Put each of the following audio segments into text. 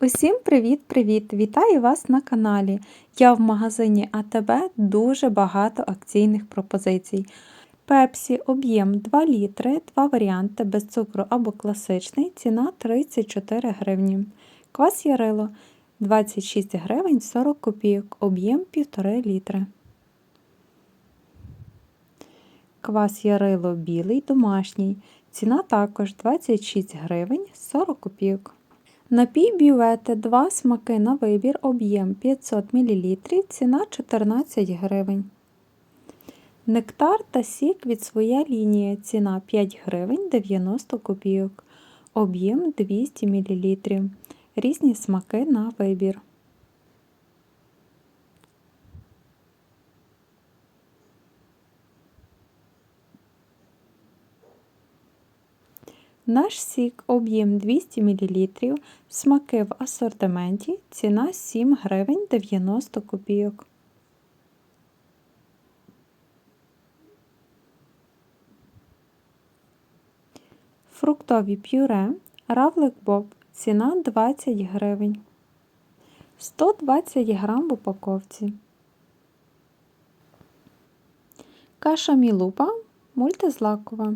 Усім привіт-привіт! Вітаю вас на каналі. Я в магазині АТБ дуже багато акційних пропозицій. Пепсі об'єм 2 літри, два варіанти без цукру або класичний, ціна 34 гривні. Квас Ярило 26 гривень 40 копійок, об'єм 1,5 літри. Квас Ярило білий домашній. Ціна також 26 гривень 40 копійок. Напій бювете, 2 смаки на вибір, об'єм 500 мл, ціна 14 гривень. Нектар та сік від своя лінія, ціна 5 гривень 90 копійок, об'єм 200 мл. Різні смаки на вибір. Наш сік об'єм 200 мл, смаки в асортименті, ціна 7 гривень 90 копійок. Фруктові пюре, равлик боб, ціна 20 гривень. 120 грам в упаковці. Каша мілупа мультизлакова.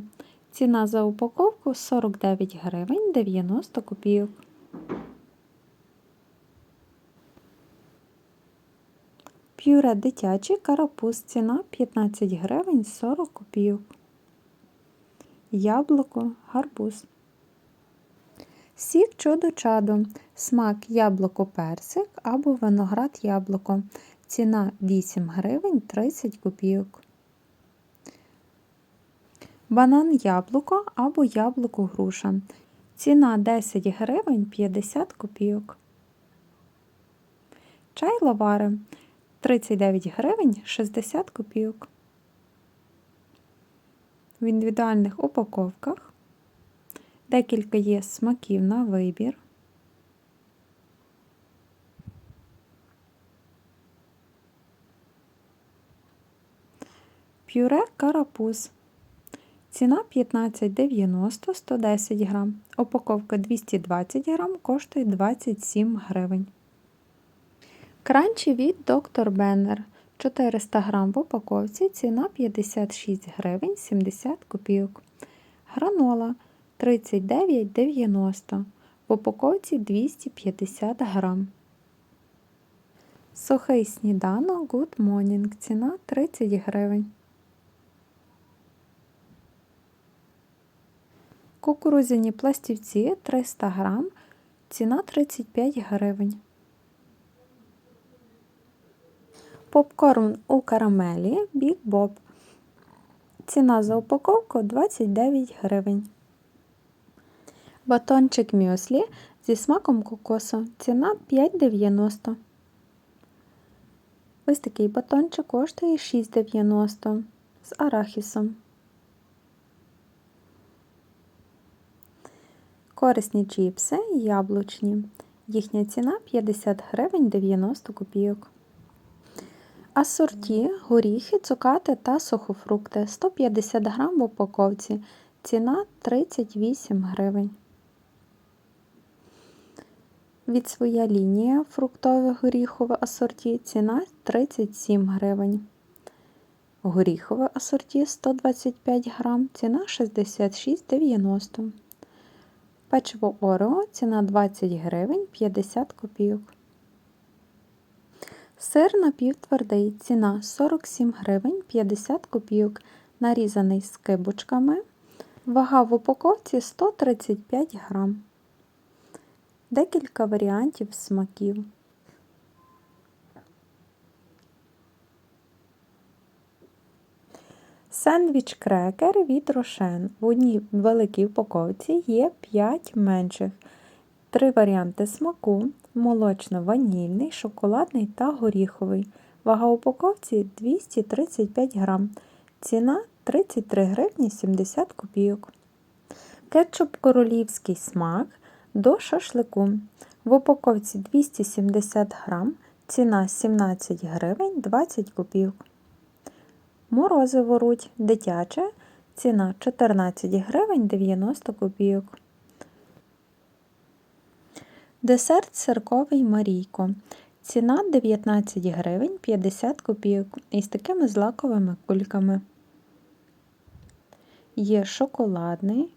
Ціна за упаковку 49 гривень 90 копійок. Пюре дитячий карапуз ціна 15 гривень 40 копійок. Яблуко, гарбуз. Сік чудо-чадо. Смак яблуко персик або виноград яблуко. Ціна 8 гривень 30 копійок. Банан яблуко або яблуко груша. Ціна 10 гривень 50 копійок. Чай лавари 39 гривень 60 копійок. В індивідуальних упаковках. Декілька є смаків на вибір. Пюре карапуз. Ціна 15,90 110 грам. Упаковка 220 грам коштує 27 гривень. Кранчі від Доктор Беннер 400 грам в упаковці. Ціна 56 гривень 70 копійок. Гранола 39,90 в упаковці 250 грам. Сухий сніданок Good Morning. Ціна 30 гривень. Кукурузяні пластівці 300 грам, ціна 35 гривень. Попкорн у карамелі Big Bob. Ціна за упаковку 29 гривень. Батончик мюслі зі смаком кокосу. Ціна 5,90. Ось такий батончик коштує 6,90 з арахісом. Корисні чіпси яблучні. Їхня ціна 50 гривень 90 копійок. Асорті, горіхи, цукати та сухофрукти 150 грам в упаковці. Ціна 38 гривень. Від своя лінія фруктове горіхове асорті ціна 37 гривень. Горіхове асорті 125 грам, ціна 66,90 Печиво Орео, ціна 20 гривень 50 копійок. Сир напівтвердий, ціна 47 гривень 50 копійок, нарізаний з кибочками. Вага в упаковці 135 грам. Декілька варіантів смаків. Сендвіч крекер від Рошен. В одній великій упаковці є 5 менших. Три варіанти смаку: молочно-ванільний, шоколадний та горіховий. Вага упаковці 235 грам. Ціна 33 гривні 70 копійок. Кетчуп королівський смак до шашлику. В упаковці 270 грам. Ціна 17 гривень 20 копійок. Морозиво руть дитяче. Ціна 14 гривень 90 копійок. Десерт сирковий Марійко. Ціна 19 гривень 50 копійок із такими злаковими кульками. Є шоколадний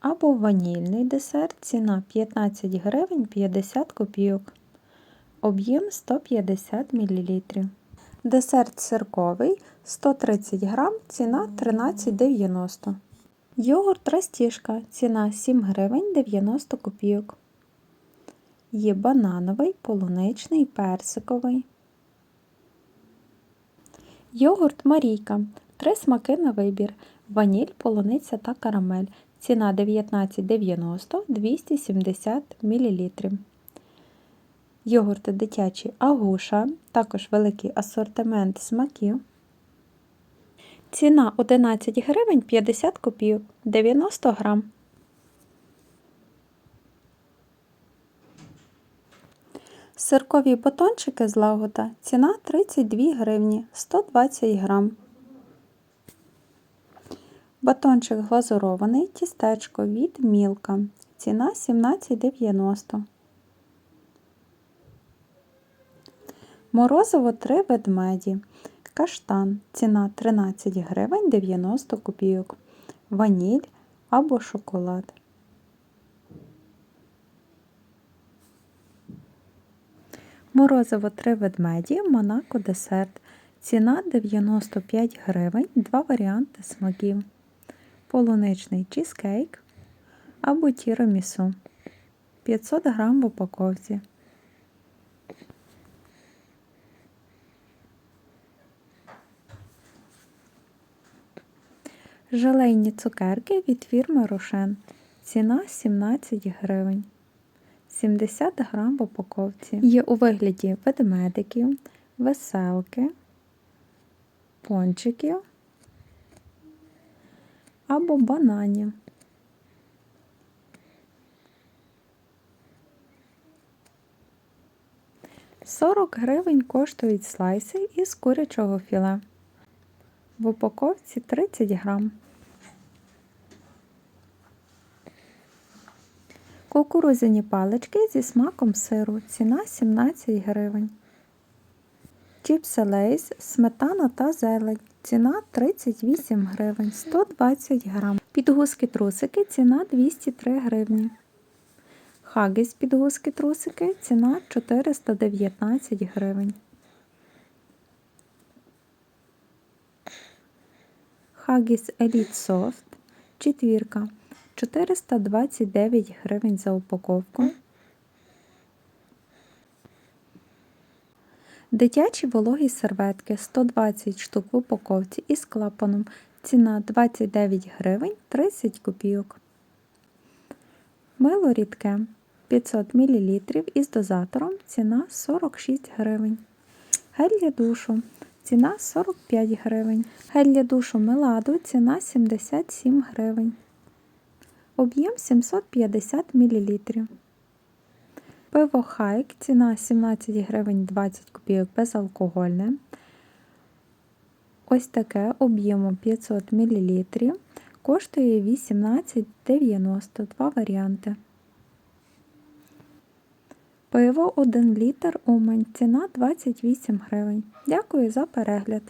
або ванільний десерт. Ціна 15 гривень 50 копійок. Об'єм 150 мл. Десерт сирковий 130 грам, ціна 13,90. Йогурт растіжка, ціна 7 гривень 90 копійок. Є банановий, полуничний, персиковий. Йогурт Марійка. Три смаки на вибір. Ваніль, полуниця та карамель. Ціна 19,90 270 мл. Йогурти дитячі агуша, також великий асортимент смаків. Ціна 11 гривень 50 копійок 90 грам. Сиркові батончики з лагота. Ціна 32 гривні 120 грам. Батончик глазурований, тістечко від мілка. Ціна 17,90. Морозиво 3 ведмеді. Каштан. Ціна 13 гривень 90 копійок. Ваніль або шоколад. Морозиво 3 ведмеді, Монако десерт. Ціна 95 гривень, два варіанти смаків. Полуничний чізкейк або тірамісу. 500 грам в упаковці. Желейні цукерки від фірми Рошен. Ціна 17 гривень. 70 грам в упаковці. Є у вигляді ведмедиків, веселки, пончиків або бананів. Сорок гривень коштують слайси із курячого філе. В упаковці 30 грам. Кукурудзяні палички зі смаком сиру. Ціна 17 гривень. Чіпси лейс, сметана та зелень. Ціна 38 гривень, 120 грам. Підгузки трусики. Ціна 203 гривні. Хагіс підгузки трусики. Ціна 419 гривень. Хагіс Elite Soft. Четвірка. 429 гривень за упаковку. Дитячі вологі серветки 120 штук в упаковці із клапаном. Ціна 29 гривень 30 копійок. Мило рідке 500 мл із дозатором. Ціна 46 гривень. Гель для душу. Ціна 45 гривень. Гель для душу Меладу. Ціна 77 гривень. Об'єм 750 мл. Пиво Хайк, ціна 17 гривень 20 копійок безалкогольне. Ось таке об'ємом 500 мл. Коштує 18,90 два варіанти. Пиво 1 літр Умань. Ціна 28 гривень. Дякую за перегляд.